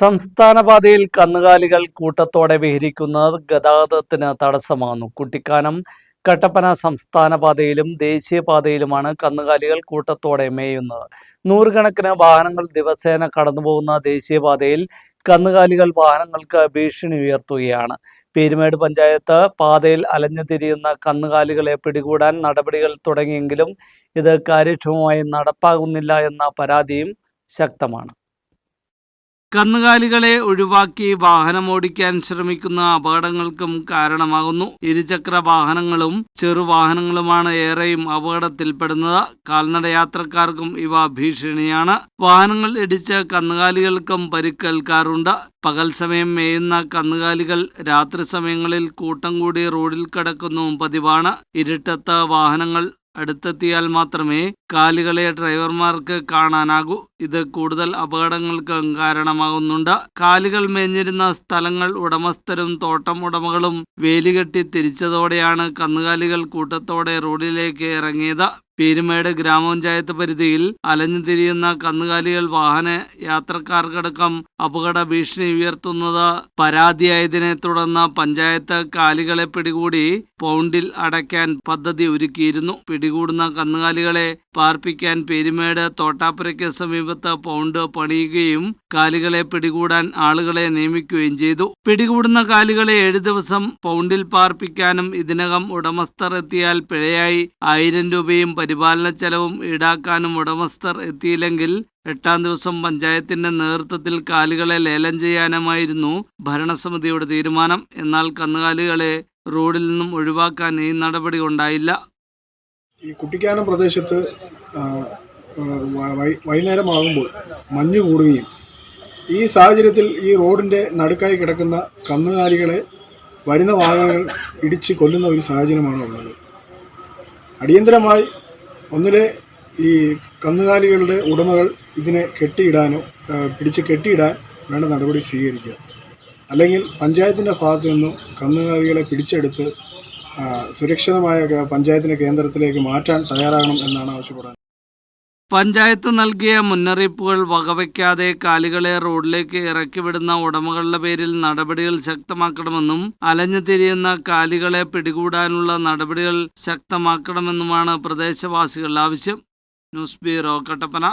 സംസ്ഥാന പാതയിൽ കന്നുകാലികൾ കൂട്ടത്തോടെ വിഹരിക്കുന്നത് ഗതാഗതത്തിന് തടസ്സമാകുന്നു. കുട്ടിക്കാനം കട്ടപ്പന സംസ്ഥാന പാതയിലും ദേശീയപാതയിലുമാണ് കന്നുകാലികൾ കൂട്ടത്തോടെ മേയുന്നത്. നൂറുകണക്കിന് വാഹനങ്ങൾ ദിവസേന കടന്നുപോകുന്ന ദേശീയപാതയിൽ കന്നുകാലികൾ വാഹനങ്ങൾക്ക് ഭീഷണി ഉയർത്തുകയാണ്. പീരുമേട് പഞ്ചായത്ത് പാതയിൽ അലഞ്ഞു തിരിയുന്ന കന്നുകാലികളെ പിടികൂടാൻ നടപടികൾ തുടങ്ങിയെങ്കിലും ഇത് കാര്യക്ഷമമായി നടപ്പാകുന്നില്ല എന്ന പരാതിയും ശക്തമാണ്. കന്നുകാലികളെ ഒഴിവാക്കി വാഹനമോടിക്കാൻ ശ്രമിക്കുന്ന അപകടങ്ങൾക്കും കാരണമാകുന്നു. ഇരുചക്ര വാഹനങ്ങളും ചെറുവാഹനങ്ങളുമാണ് ഏറെയും അപകടത്തിൽപ്പെടുന്നത്. കാൽനട യാത്രക്കാർക്കും ഇവ ഭീഷണിയാണ്. വാഹനങ്ങൾ ഇടിച്ച് കന്നുകാലികൾക്കും പരിക്കേൽക്കാറുണ്ട്. പകൽ സമയം മേയുന്ന കന്നുകാലികൾ രാത്രി സമയങ്ങളിൽ കൂട്ടം കൂടി റോഡിൽ കിടക്കുന്നു. പതിവാണ്. ഇരുട്ടത്ത് വാഹനങ്ങൾ അടുത്തെത്തിയാൽ മാത്രമേ കാലികളെ ഡ്രൈവർമാർക്ക് കാണാനാകൂ. ഇത് കൂടുതൽ അപകടങ്ങൾക്ക് കാരണമാകുന്നുണ്ട്. കാലികൾ മേഞ്ഞിരുന്ന സ്ഥലങ്ങൾ ഉടമസ്ഥരും തോട്ടം ഉടമകളും വേലികെട്ടി തിരിച്ചതോടെയാണ് കന്നുകാലികൾ കൂട്ടത്തോടെ റോഡിലേക്ക് ഇറങ്ങിയത്. പീരുമേട് ഗ്രാമപഞ്ചായത്ത് പരിധിയിൽ അലഞ്ഞു തിരിയുന്ന കന്നുകാലികൾ വാഹന യാത്രക്കാർക്കടക്കം അപകട ഭീഷണി ഉയർത്തുന്നത് പരാതിയായതിനെ തുടർന്ന് പഞ്ചായത്ത് കാലികളെ പിടികൂടി പൗണ്ടിൽ അടയ്ക്കാൻ പദ്ധതി ഒരുക്കിയിരുന്നു. പിടികൂടുന്ന കന്നുകാലികളെ പാർപ്പിക്കാൻ പെരുമേട് തോട്ടാപ്പുരയ്ക്ക് സമീപത്ത് പൗണ്ട് പണിയുകയും കാലികളെ പിടികൂടാൻ ആളുകളെ നിയമിക്കുകയും ചെയ്തു. പിടികൂടുന്ന കാലികളെ ഏഴ് ദിവസം പൗണ്ടിൽ പാർപ്പിക്കാനും ഇതിനകം ഉടമസ്ഥർ എത്തിയാൽ പിഴയായി. ആയിരം രൂപയും പരിപാലന ചെലവും ഈടാക്കാനും ഉടമസ്ഥർ എത്തിയില്ലെങ്കിൽ എട്ടാം ദിവസം പഞ്ചായത്തിന്റെ നേതൃത്വത്തിൽ കാലുകളെ ലേലം ചെയ്യാനുമായിരുന്നു ഭരണസമിതിയുടെ തീരുമാനം. എന്നാൽ കന്നുകാലികളെ റോഡിൽ നിന്നും ഒഴിവാക്കാൻ ഈ നടപടി ഉണ്ടായില്ല. ഈ കുട്ടിക്കാനം പ്രദേശത്ത് വൈകുന്നേരമാകുമ്പോൾ മഞ്ഞ് കൂടുകയും ഈ സാഹചര്യത്തിൽ ഈ റോഡിന്റെ നടുക്കായി കിടക്കുന്ന കന്നുകാലികളെ വരുന്ന വാഹനങ്ങൾ ഇടിച്ച് കൊല്ലുന്ന ഒരു സാഹചര്യമാണ് ഉള്ളത് അടിയന്തരമായി ഒന്നിലെ ഈ കന്നുകാലികളുടെ ഉടമകൾ ഇതിനെ കെട്ടിയിടാനോ പിടിച്ച് കെട്ടിയിടാൻ വേണ്ട നടപടി സ്വീകരിക്കുക. അല്ലെങ്കിൽ പഞ്ചായത്തിന്റെ ഭാഗത്തു നിന്നും കന്നുകാലികളെ പിടിച്ചെടുത്ത് സുരക്ഷിതമായ പഞ്ചായത്തിന്റെ കേന്ദ്രത്തിലേക്ക് മാറ്റാൻ തയ്യാറാകണം എന്നാണ് ആവശ്യപ്പെടുന്നത്. പഞ്ചായത്ത് നൽകിയ മുന്നറിയിപ്പുകൾ വകവയ്ക്കാതെ കാലികളെ റോഡിലേക്ക് ഇറക്കിവിടുന്ന ഉടമകളുടെ പേരിൽ നടപടികൾ ശക്തമാക്കണമെന്നും അലഞ്ഞു തിരിയുന്ന കാലികളെ പിടികൂടാനുള്ള നടപടികൾ ശക്തമാക്കണമെന്നുമാണ് പ്രദേശവാസികളുടെ ആവശ്യം. News bureau Kattappana.